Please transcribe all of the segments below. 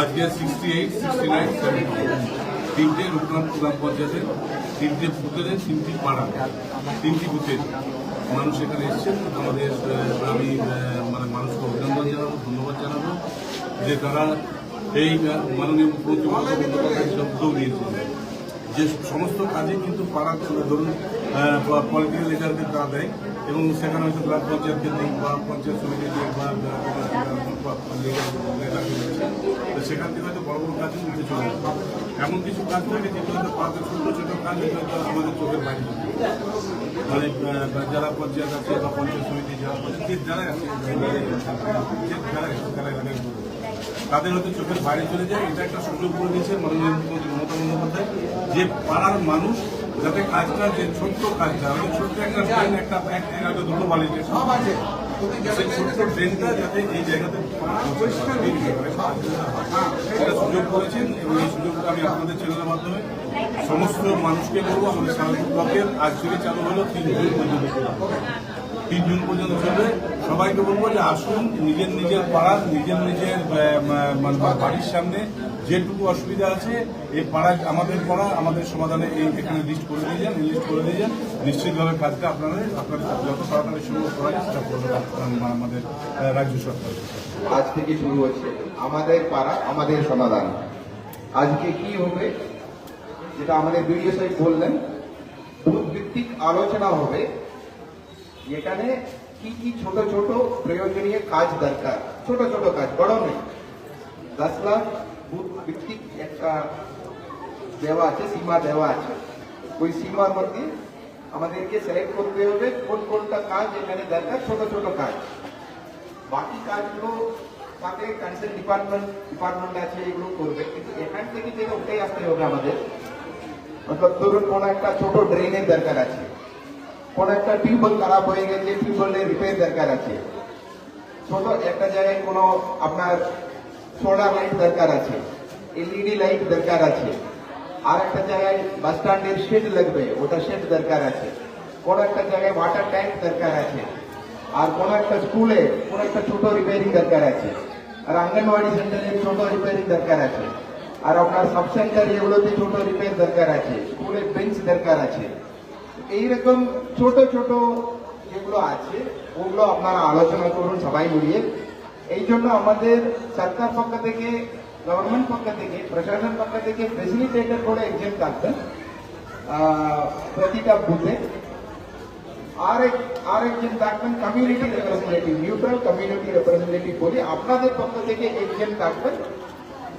আজকে sixty eight sixty nine seventy তিনটে রূপনাথ গ্রাম পঞ্চায়েতের তিনটে বুথের তিনটি পাড়া তিনটি বুথের মানুষ এখানে এসছেন। আমাদের গ্রামীণ মানে জানাব ধন্যবাদ জানাব যে তারা এই মাননীয় মুখ্যমন্ত্রী মমতা বন্দ্যোপাধ্যায় যে উদ্যোগ নিয়েছেন। যে সমস্ত কাজে কিন্তু পাড়া ধরুন পলিটিক্যাল লিডারকে তারা দেয় এবং সেখানে হয়তো গ্রাম পঞ্চায়েত কেন্দ্রিক বা পঞ্চায়েত সমিতি দিয়ে। বা সেখান থেকে হয়তো বড় বড় কাজ উঠে চলে এমন কিছু কাজ থাকে যেগুলো হয়তো পাড়াতে ছোট ছোট কাজ হয়তো আমাদের চোখের বাইরে। মানে যারা পঞ্চায়েত আছে বা পঞ্চায়েত সমিতি যারা পঞ্চায়েত যারা আছে যারা আছে যারা এলাকায় তাদের হয়তো চোখের বাইরে চলে যায়। এটা একটা সুযোগ করে দিয়েছে মাননীয় মুখ্যমন্ত্রী মমতা বন্দ্যোপাধ্যায় যে পাড়ার মানুষ যাতে কাজটা যে ছোট্ট কাজটা হয়তো ছোট্ট একটা ট্রেন একটা এক হয়তো দুটো বালিতে সব আছে। সেই ছোট্ট ট্রেনটা যাতে এই জায়গাতে পরিষ্কার সুযোগ করেছেন এবং এই সুযোগটা আমি আপনাদের চ্যানেলের মাধ্যমে সমস্ত মানুষকে বলব, আমাদের সারাদিন ব্লকের আজ থেকে চালু হলো তিন জুন পর্যন্ত। তিন জুন পর্যন্ত চলবে। সবাইকে বলব যে আসুন, নিজের নিজের পাড়ার নিজের নিজের মানে বাড়ির সামনে যেটুকু অসুবিধা আছে, এই পাড়া আমাদের পাড়া, আমাদের সমাধানে এই এখানে লিস্ট করে দিয়ে যান লিস্ট করে দিয়ে যান। নিশ্চিতভাবে কাজটা আপনারা আপনাদের যত তাড়াতাড়ি শুরু করা যায় সেটা করবে আমাদের রাজ্য সরকার। আজ থেকে শুরু হচ্ছে। আমাদের পাড়া, আমাদের সমাধান। আজকে কি হবে, যেটা আমাদের বিডিও সাহেব বললেন ভিত্তিক আলোচনা হবে এখানে কি কি ছোট ছোট প্রয়োজনীয় কাজ দরকার ছোট ছোট কাজ বড় নেই দশ লাখ বুথ ভিত্তিক একটা দেওয়া আছে সীমা দেওয়া আছে ওই সীমার মধ্যে আমাদেরকে সিলেক্ট করতে হবে কোন কোনটা কাজ এখানে দরকার ছোট ছোট কাজ বাকি কাজগুলো তাতে কনসার্ন ডিপার্টমেন্ট ডিপার্টমেন্ট আছে এগুলো করবে কিন্তু এখান থেকে যেটা উঠে আসতে হবে আমাদের মতলব ধরুন কোন একটা ছোট ড্রেনের দরকার আছে কোন একটা টিউবওয়েল খারাপ হয়ে গেছে টিউবওয়েলের রিপেয়ার দরকার আছে। ছোট একটা জায়গায় কোনো আপনার সোলার লাইট দরকার আছে এলইডি লাইট দরকার আছে। আর একটা জায়গায় বাস স্ট্যান্ডের শেড লাগবে, ওটা শেড দরকার আছে। কোন একটা জায়গায় ওয়াটার ট্যাঙ্ক দরকার আছে। আর কোন একটা স্কুলে কোন একটা ছোট রিপেয়ারিং দরকার আছে। আর অঙ্গনওয়াড়ি সেন্টারে ছোট রিপেয়ারিং দরকার আছে। আর আপনার সাব সেন্টার এগুলোতে ছোট রিপেয়ার দরকার আছে। স্কুলে বেঞ্চ দরকার আছে। এইরকম ছোট ছোট যেগুলো আছে ওগুলো আপনারা আলোচনা করুন সবাই মিলিয়ে। এই জন্য আমাদের সরকার পক্ষ থেকে গভর্নমেন্ট পক্ষ থেকে প্রশাসন পক্ষ থেকে ফেসিলিটেটর করে একজন থাকবেন আহ, প্রতিটা বুথে আর এক আর একজন থাকবেন community representative neutral community representative বলি আপনাদের পক্ষ থেকে একজন থাকবেন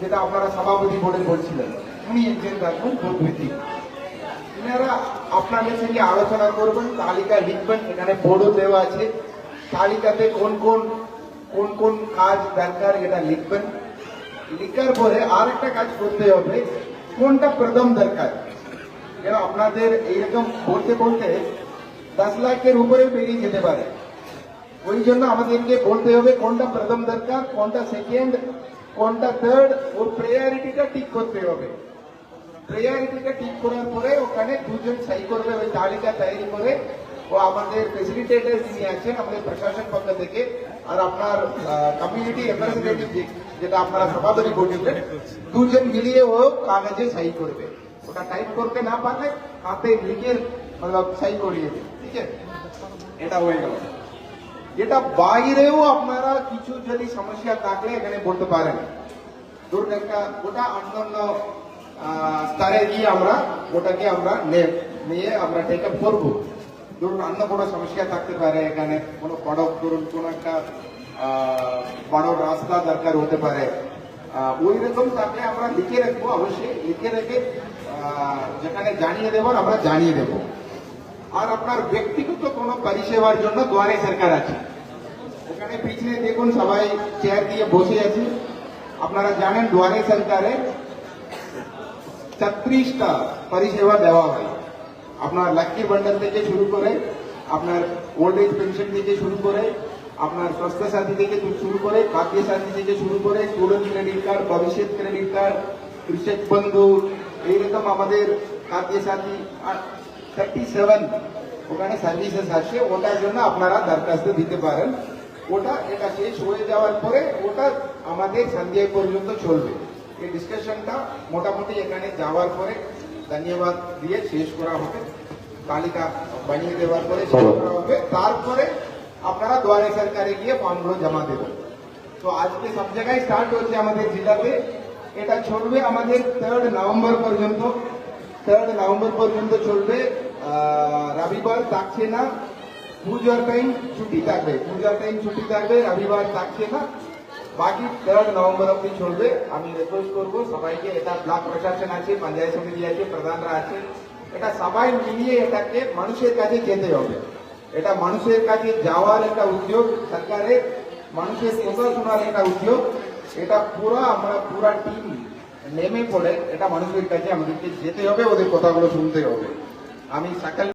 যেটা আপনারা সভাপতি বোর্ডে বলছিলেন। উনি একজন থাকবেন বুথ এনারা আপনাদের সঙ্গে আলোচনা করবেন, তালিকা লিখবেন, এখানে বোর্ডও দেওয়া আছে। তালিকাতে কোন কোন কোন কোন কাজ দরকার এটা লিখবেন। লিখার পরে আর একটা কাজ করতে হবে, কোনটা প্রথম দরকার? যেন আপনাদের এইরকম বলতে বলতে দশ লাখের উপরে বেরিয়ে যেতে পারে। ওই জন্য আমাদেরকে বলতে হবে কোনটা প্রথম দরকার, কোনটা সেকেন্ড কোনটা থার্ড ওর প্রায়োরিটিটা ঠিক করতে হবে। প্রায়োরিটিটা ঠিক করার পরে ওখানে দুজন সাই করবে ওই তালিকা তৈরি করে ও আমাদের ফেসিলিটেটর যিনি আছেন, আমাদের প্রশাসন পক্ষ থেকে আর আপনার কমিউনিটি রিপ্রেজেন্টেটিভ যেটা আপনারা সভাপতি বলছিলেন দুজন মিলিয়ে ও কাগজে সাই করবে। ওটা টাইপ করতে না পারলে হাতে লিখে মতলব সাই করিয়ে দেবে। ঠিক আছে? এটা হয়ে গেল। যেটা বাইরেও আপনারা কিছু যদি সমস্যা থাকলে এখানে বলতে পারেন। ধরুন একটা ওটা অন্যান্য স্তরে গিয়ে আমরা, ওটাকে আমরা নে- নিয়ে আমরা টেক আপ করব। ধরুন, অন্য কোনো সমস্যা থাকতে পারে, এখানে কোনো সড়ক ধরুন, কোনো একটা বড় রাস্তা দরকার হতে পারে। ওই রকম থাকলে আমরা লিখে রাখব, অবশ্যই লিখে রেখে যেখানে জানিয়ে দেবো, আমরা জানিয়ে দেবো। আর আপনার ব্যক্তিগত কোনো পরিষেবার জন্য দুয়ারে সরকার আছে। ওখানে পিছনে দেখুন, সবাই চেয়ার দিয়ে বসে আছে। আপনারা জানেন, দুয়ারে সরকারে ছত্রিশটা পরিষেবা দেওয়া হয়। আপনার লাক্কি ভান্ডার থেকে শুরু করে, আপনার ওল্ড এজ পেনশন থেকে শুরু করে, আপনার স্বাস্থ্য সাথী থেকে শুরু করে খাদ্য সাথী থেকে শুরু করে স্টুডেন্ট ক্রেডিট কার্ড ভবিষ্যৎ ক্রেডিট কার্ড কৃষক বন্ধু, এইরকম আমাদের খাদ্য সাথী থার্টি সেভেন ওখানে সার্ভিসেস আছে, ওটার জন্য আপনারা দরখাস্ত দিতে পারেন। ওটা এটা শেষ হয়ে যাওয়ার পরে ওটা আমাদের সন্ধ্যা পর্যন্ত চলবে। এই ডিসকাশনটা মোটামুটি এখানে যাওয়ার পরে ধন্যবাদ দিয়ে শেষ করা হবে। তালিকা বানিয়ে দেওয়ার পরে শেষ করা হবে। তারপরে আপনারা দুয়ারে সরকারে গিয়ে ফর্মগুলো জমা দেবেন। তো আজকে সব জায়গায় স্টার্ট হচ্ছে আমাদের জেলাতে। এটা চলবে আমাদের থার্ড নভেম্বর পর্যন্ত। থার্ড নভেম্বর পর্যন্ত চলবে রবিবার থাকছে না। পুজোর টাইম ছুটি থাকবে। পূজার টাইম ছুটি থাকবে রবিবার থাকছে না। বাকি থার্ড নভেম্বর অব্দি চলবে। আমি রিকোয়েস্ট করব সবাইকে, এটা ব্লক প্রশাসন আছে, পঞ্চায়েত সমিতি আছে, প্রধানরা আছে, এটা সবাই মিলিয়ে এটাকে মানুষের কাছে যেতে হবে। এটা মানুষের কাছে যাওয়ার একটা উদ্যোগ, সরকারের মানুষের কথা শোনার একটা উদ্যোগ। এটা পুরো আমরা, পুরা টিম নেমে পড়ে, এটা মানুষের কাছে আমাদেরকে যেতে হবে, ওদের কথাগুলো শুনতে হবে। আমি সকাল